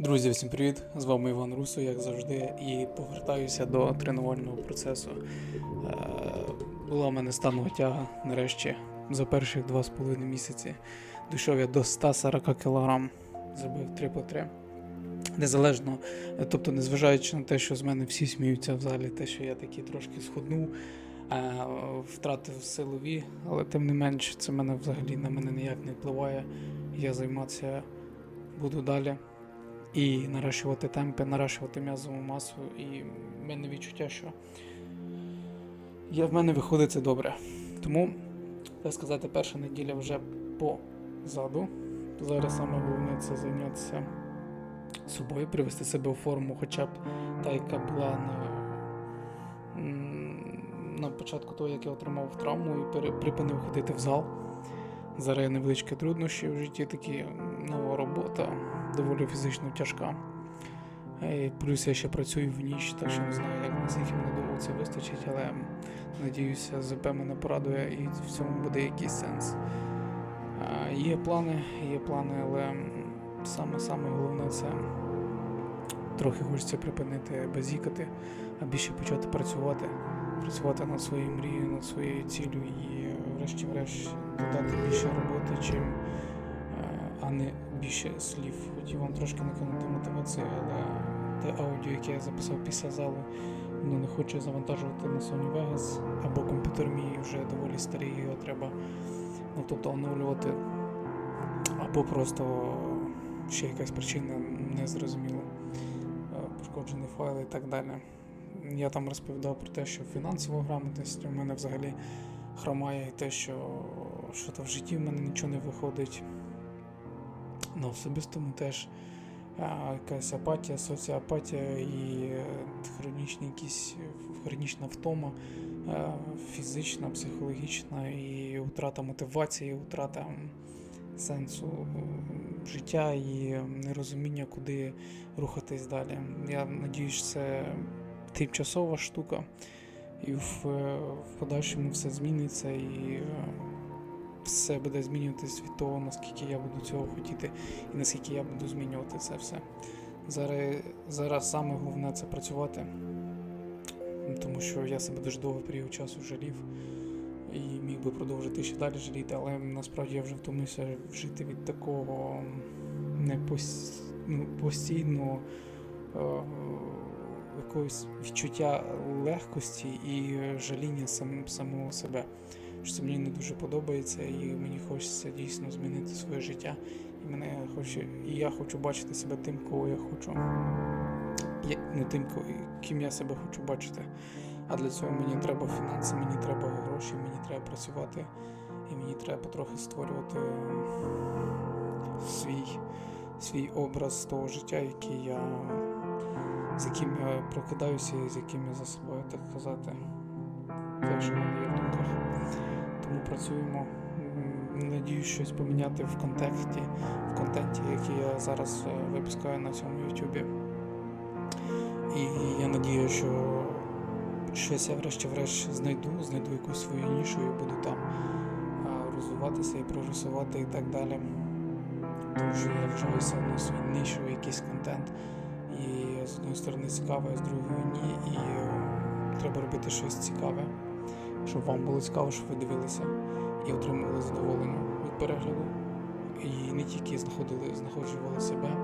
Друзі, всім привіт! З вами Іван Русо, як завжди, і повертаюся до тренувального процесу. Е, Була в мене станова тяга нарешті за з половиною місяці. Дійшов я до 140 кг, зробив 3 по 3. Незалежно, е, тобто, незважаючи на те, що з мене всі сміються в залі, те, що я такий трошки схуднув, е, втратив силові, але тим не менш, це мене взагалі на мене ніяк не впливає. Я займатися буду далі і наращувати темпи, наращувати м'язову масу. І в мене відчуття, що я, в мене виходить це добре. Тому, так сказати, перша неділя вже позаду. Зараз саме головне це зайнятися собою, привести себе у форму, хоча б та, яка була на, на початку того, як я отримав травму і пере- припинив ходити в зал. Зараз невеличкі труднощі в житті, такі нова робота, доволі фізично тяжка. І плюс я ще працюю в ніч, так що не знаю, як наскільки мене довго це вистачить, але надіюся, ЗП мене порадує і в цьому буде якийсь сенс. Є плани, є плани, але саме саме головне це трохи хочеться припинити базікати, а більше почати працювати, працювати над своєю мрією, над своєю ціллю і е, врешті-решт додати більше роботи, чим е, а не більше слів. Хотів вам трошки накинути мотивацію, але те аудіо, яке я записав після залу, воно не хоче завантажувати на Sony Vegas, або комп'ютер мій вже доволі старий, його треба ну, тобто оновлювати, або просто ще якась причина незрозуміла, е, пошкоджені файли і так далі. Я там розповідав про те, що фінансова грамотність у мене взагалі хромає, і те, що, що то в житті в мене нічого не виходить. На особистому теж якась апатія, соціопатія і е, хронічні якісь хронічна втома, фізична, психологічна і втрата мотивації, втрата сенсу життя і нерозуміння, куди рухатись далі. Я надіюсь, це тимчасова штука, і в, е, в подальшому все зміниться і е, все буде змінюватись від того, наскільки я буду цього хотіти і наскільки я буду змінювати це все. Зараз, зараз саме головне це працювати, тому що я себе дуже довгий період часу жалів і міг би продовжити ще далі жаліти, але насправді я вже втомився жити від такого непос... ну, постійного е, якогось відчуття легкості і жаління сам, самого себе. Що це мені не дуже подобається, і мені хочеться дійсно змінити своє життя. І мене хоче, і я хочу бачити себе тим, кого я хочу. Я, не тим, ким я себе хочу бачити. А для цього мені треба фінанси, мені треба гроші, мені треба працювати, і мені треба потрохи створювати свій, свій образ того життя, який я, з яким я прокидаюся і з яким я засипаю, так казати. Те, що в мене є в думках. Тому працюємо. М, Надіюсь, щось поміняти в контексті, в контенті, який я зараз е, випускаю на цьому YouTube. І я надію, що щось я врешті-врешт знайду, знайду якусь свою нішу і буду там розвиватися і прогресувати і так далі. Тому що я все одно свій нішу, якийсь контент. І з однієї сторони цікаве, з другої ні. І е, треба робити щось цікаве, щоб вам було цікаво, щоб ви дивилися і отримували задоволення від перегляду. І не тільки знаходили, знаходжували себе,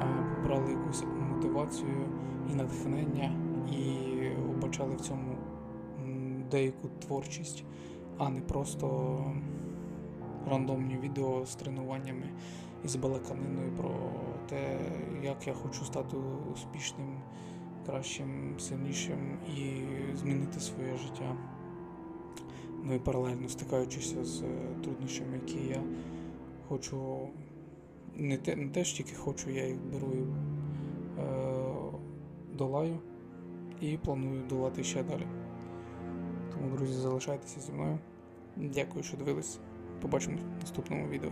а брали якусь мотивацію і натхнення, і вбачали в цьому деяку творчість, а не просто рандомні відео з тренуваннями і з балаканиною про те, як я хочу стати успішним, кращим, сильнішим і змінити своє життя. Ну і паралельно стикаючися з е, труднощами, які я хочу. Не те, не те, ж тільки хочу, я їх беру і е, долаю і планую долати ще далі. Тому, друзі, залишайтеся зі мною. Дякую, що дивились. Побачимось в наступному відео.